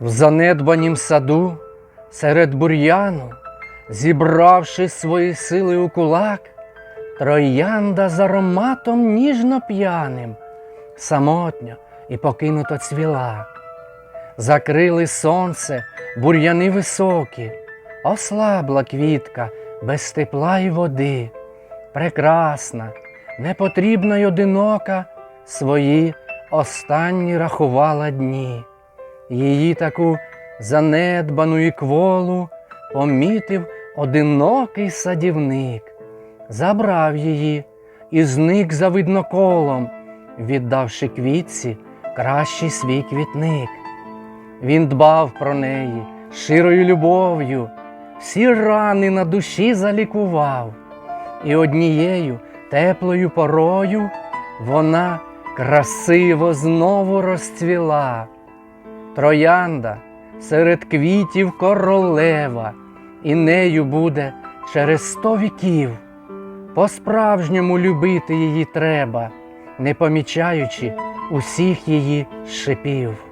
В занедбанім саду, серед бур'яну, зібравши свої сили у кулак, троянда з ароматом ніжно п'яним, самотньо і покинуто цвіла. Закрили сонце, бур'яни високі, ослабла квітка без тепла і води, прекрасна, непотрібна й одинока, свої останні рахувала дні. Її таку занедбану і кволу помітив одинокий садівник, забрав її і зник за видноколом, віддавши квітці кращий свій квітник. Він дбав про неї щирою любов'ю, всі рани на душі залікував, і однією теплою порою вона красиво знову розцвіла. Троянда серед квітів королева, і нею буде через сто віків. По-справжньому любити її треба, не помічаючи усіх її шипів.